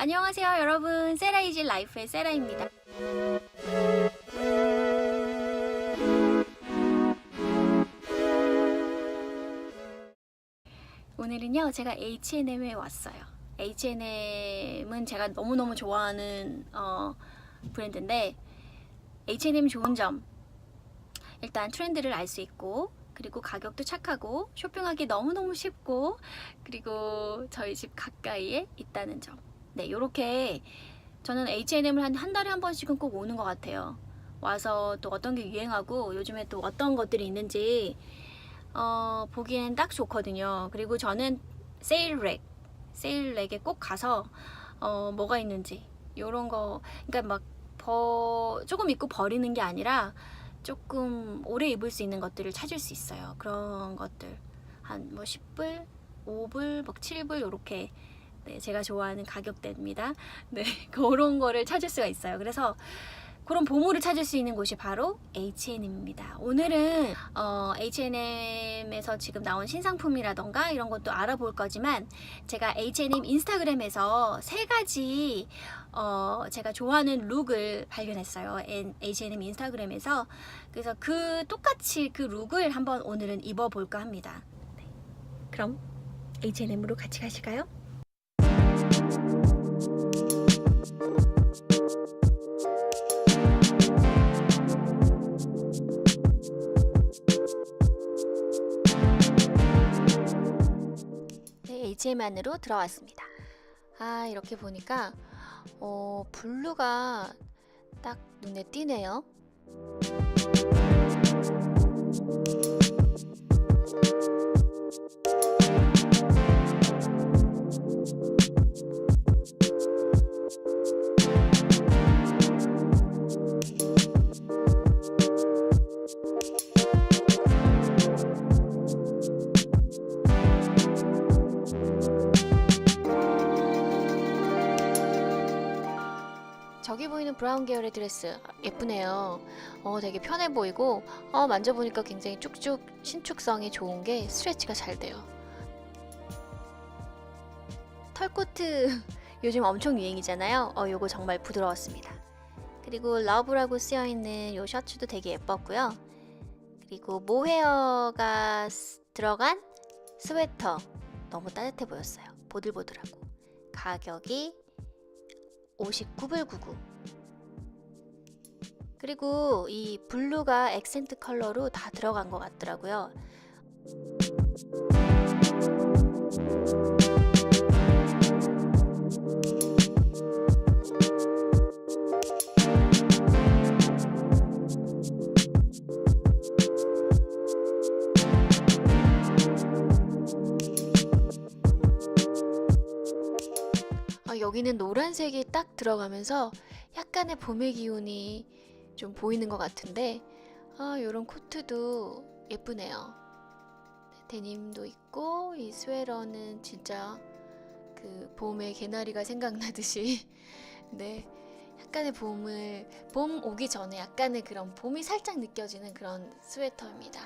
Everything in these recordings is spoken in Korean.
안녕하세요 여러분. 세라이지 라이프의 세라입니다. 오늘은요 제가 H&M에 왔어요. H&M은 제가 너무너무 좋아하는 어, 브랜드인데 H&M 좋은 점. 일단 트렌드를 알 수 있고 그리고 가격도 착하고 쇼핑하기 너무너무 쉽고 그리고 저희 집 가까이에 있다는 점. 네, 요렇게 저는 H&M을 한, 한 달에 한 번씩은 꼭 오는 것 같아요. 와서 또 어떤 게 유행하고 요즘에 또 어떤 것들이 있는지 어, 보기에는 딱 좋거든요. 그리고 저는 세일렉, 세일렉에 꼭 가서 어, 뭐가 있는지 요런 거, 그러니까 막 버, 조금 입고 버리는 게 아니라 조금 오래 입을 수 있는 것들을 찾을 수 있어요. 그런 것들 한 뭐 10불, 5불, 막 7불 요렇게 네, 제가 좋아하는 가격대입니다. 네, 그런 거를 찾을 수가 있어요. 그래서 그런 보물을 찾을 수 있는 곳이 바로 H&M입니다. 오늘은 어, H&M에서 지금 나온 신상품이라던가 이런 것도 알아볼 거지만 제가 H&M 인스타그램에서 세 가지 어, 제가 좋아하는 룩을 발견했어요. H&M 인스타그램에서 그래서 그 똑같이 그 룩을 한번 오늘은 입어볼까 합니다. 네. 그럼 H&M으로 같이 가실까요? 안으로 들어왔습니다. 아, 이렇게 보니까 어, 블루가 딱 눈에 띄네요. 저기 보이는 브라운 계열의 드레스 예쁘네요. 어, 되게 편해 보이고 어, 만져보니까 굉장히 쭉쭉 신축성이 좋은 게 스트레치가 잘 돼요. 털코트 요즘 엄청 유행이잖아요. 어, 요거 정말 부드러웠습니다. 그리고 러브라고 쓰여 있는 요 셔츠도 되게 예뻤고요. 그리고 모헤어가 스- 들어간 스웨터 너무 따뜻해 보였어요. 보들보들하고 가격이 59불 99. 그리고 이 블루가 액센트 컬러로 다 들어간 것 같더라고요. 여기는 노란색이 딱 들어가면서 약간의 봄의 기운이 좀 보이는 것 같은데 아, 요런 코트도 예쁘네요. 네, 데님도 있고 이 스웨터는 진짜 그 봄의 개나리가 생각나듯이 네. 약간의 봄을 봄 오기 전에 약간의 그런 봄이 살짝 느껴지는 그런 스웨터입니다.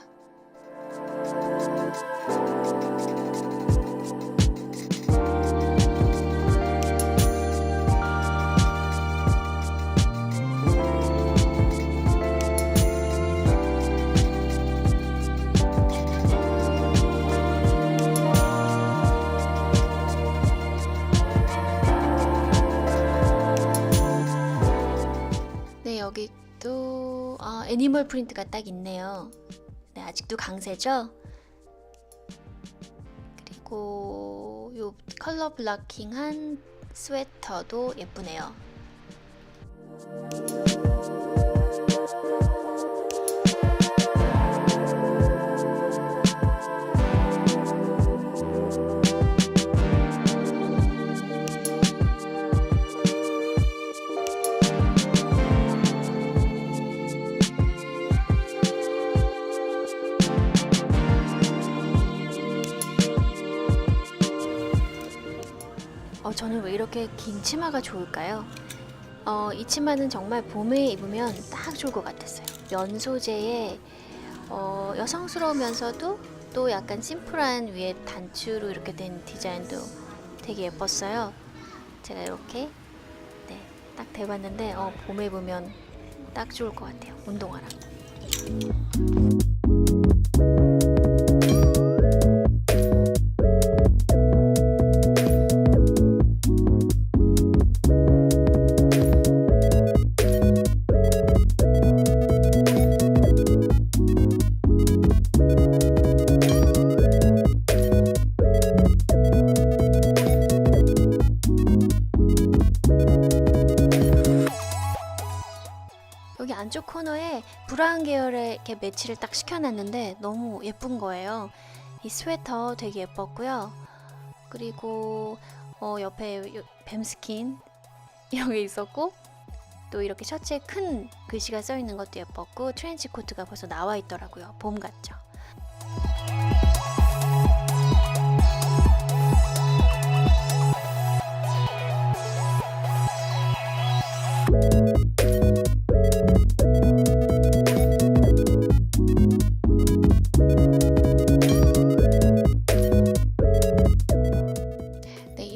애니멀 프린트가 딱 있네요. 네, 아직도 강세죠? 그리고 요 컬러 블러킹한 스웨터도 예쁘네요. 저는 왜 이렇게 긴 치마가 좋을까요? 어, 이 치마는 정말 봄에 입으면 딱 좋을 것 같았어요. 면 소재에 어, 여성스러우면서도 또 약간 심플한 위에 단추로 이렇게 된 디자인도 되게 예뻤어요. 제가 이렇게 네, 딱 대봤는데 어, 봄에 보면 딱 좋을 것 같아요. 운동화랑. 안쪽 코너에 브라운 계열의 이렇게 매치를 딱 시켜놨는데 너무 예쁜 거예요. 이 스웨터 되게 예뻤고요. 그리고 어, 옆에 요- 뱀스킨 이런 게 있었고 또 이렇게 셔츠에 큰 글씨가 써 있는 것도 예뻤고 트렌치 코트가 벌써 나와 있더라고요. 봄 같죠?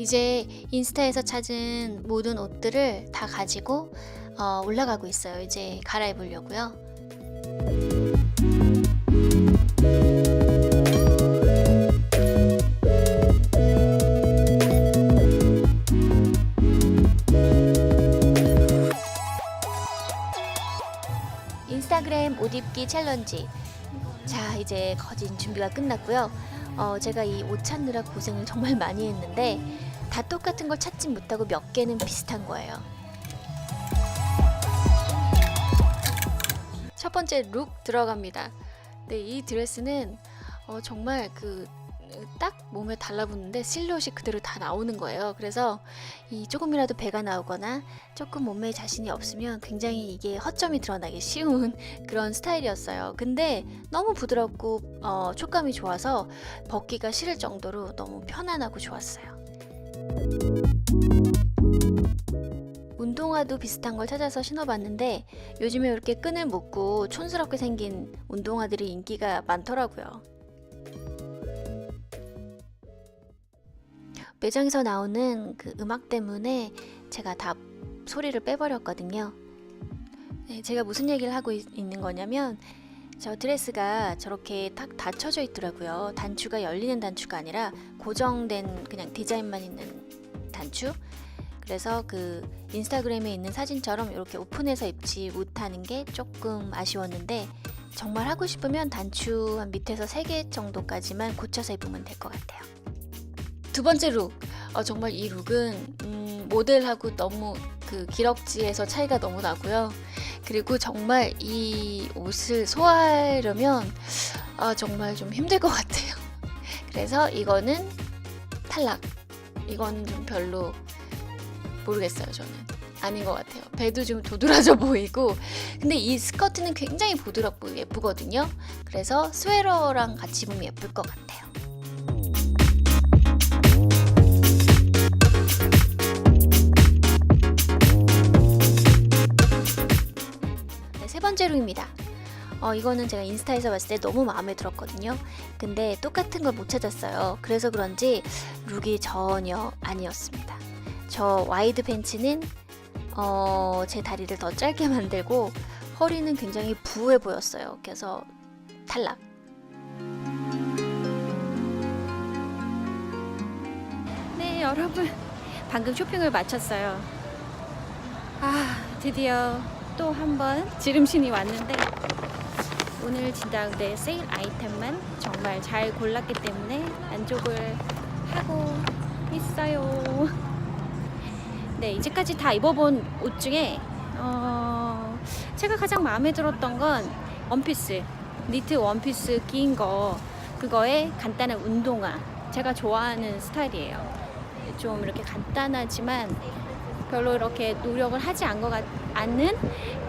이제 인스타에서 찾은 모든 옷들을 다 가지고 어, 올라가고 있어요. 이제 갈아입으려고요. 인스타그램 옷 입기 챌린지. 자, 이제 거진 준비가 끝났고요. 어, 제가 이 옷 찾느라 고생을 정말 많이 했는데 다 똑같은 걸 찾진 못하고 몇 개는 비슷한 거예요. 첫 번째 룩 들어갑니다. 네, 이 드레스는 어, 정말 그 딱 몸에 달라붙는데 실루엣이 그대로 다 나오는 거예요. 그래서 이 조금이라도 배가 나오거나 조금 몸매에 자신이 없으면 굉장히 이게 허점이 드러나기 쉬운 그런 스타일이었어요. 근데 너무 부드럽고 어, 촉감이 좋아서 벗기가 싫을 정도로 너무 편안하고 좋았어요. 운동화도 비슷한 걸 찾아서 신어봤는데 요즘에 이렇게 끈을 묶고 촌스럽게 생긴 운동화들이 인기가 많더라고요. 매장에서 나오는 그 음악 때문에 제가 다 소리를 빼버렸거든요. 네, 제가 무슨 얘기를 하고 있, 는 거냐면 저 드레스가 저렇게 탁 닫혀져 있더라고요. 단추가 열리는 단추가 아니라 고정된 그냥 디자인만 있는 단추. 그래서 그 인스타그램에 있는 사진처럼 이렇게 오픈해서 입지 못하는 게 조금 아쉬웠는데 정말 하고 싶으면 단추 한 밑에서 3개 정도까지만 고쳐서 입으면 될 것 같아요. 두 번째 룩. 어, 정말 이 룩은 음, 모델하고 너무 그 기럭지에서 차이가 너무 나고요. 그리고 정말 이 옷을 소화하려면 아, 정말 좀 힘들 것 같아요. 그래서 이거는 탈락. 이건 좀 별로 모르겠어요, 저는. 아닌 것 같아요. 배도 좀 도드라져 보이고. 근데 이 스커트는 굉장히 부드럽고 예쁘거든요. 그래서 스웨러랑 같이 입으면 예쁠 것 같아요. 어, 이거는 제가 인스타에서 봤을 때 너무 마음에 들었거든요. 근데 똑같은 걸 못 찾았어요. 그래서 그런지 룩이 전혀 아니었습니다. 저 와이드 팬츠는 어, 제 다리를 더 짧게 만들고 허리는 굉장히 부해 보였어요. 그래서 탈락. 네, 여러분. 방금 쇼핑을 마쳤어요. 아, 드디어 또 한 번 지름신이 왔는데 오늘 내 세일 아이템만 정말 잘 골랐기 때문에 만족을 하고 있어요. 네, 이제까지 다 입어본 옷 중에 어, 제가 가장 마음에 들었던 건 원피스, 니트 원피스 긴 거, 그거에 간단한 운동화. 제가 좋아하는 스타일이에요. 좀 이렇게 간단하지만 별로 이렇게 노력을 하지 않것 같, 않는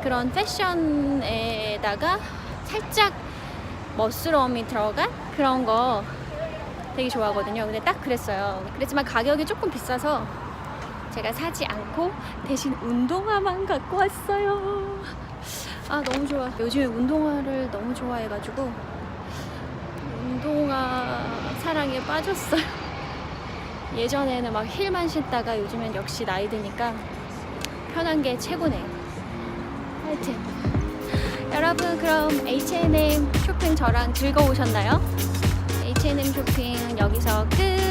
그런 패션에다가 살짝 멋스러움이 들어간 그런 거 되게 좋아하거든요. 근데 딱 그랬어요. 그랬지만 가격이 조금 비싸서 제가 사지 않고 대신 운동화만 갖고 왔어요. 아 너무 좋아. 요즘에 운동화를 너무 좋아해가지고 운동화 사랑에 빠졌어요. 예전에는 막 힐만 신다가 요즘엔 역시 나이 드니까 편한 게 최고네요. 하여튼 여러분 그럼 H&M 쇼핑 저랑 즐거우셨나요? H&M 쇼핑은 여기서 끝.